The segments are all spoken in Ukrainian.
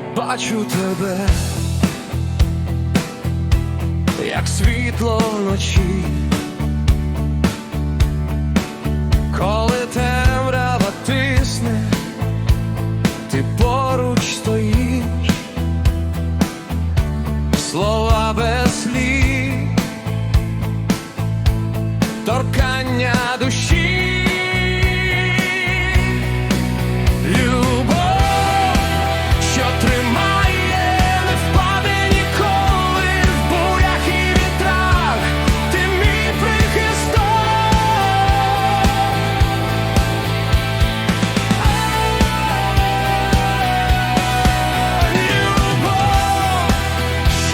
я бачу тебе, як світло вночі, коли темрява тисне, ти поруч стоїш, слова без слів, торкання.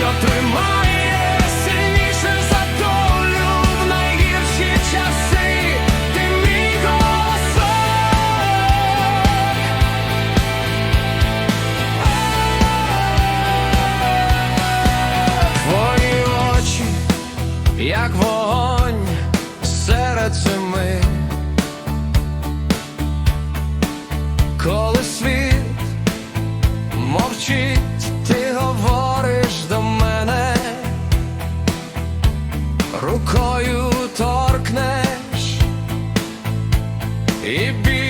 що тримає сильніше за в найгірші часи, ти мій голосок очі, як вогонь серед зими. E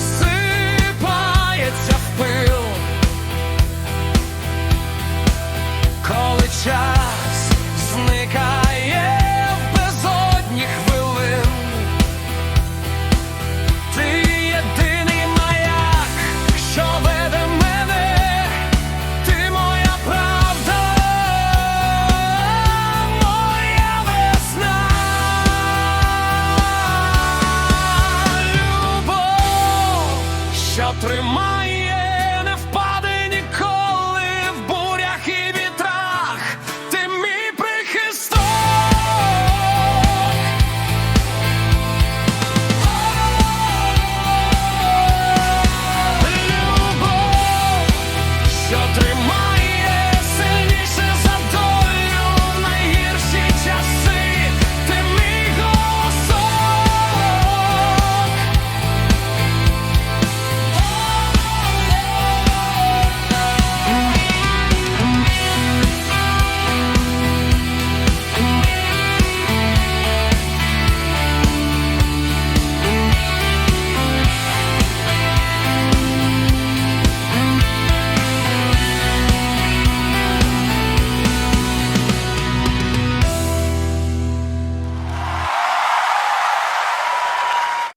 lost що тримає.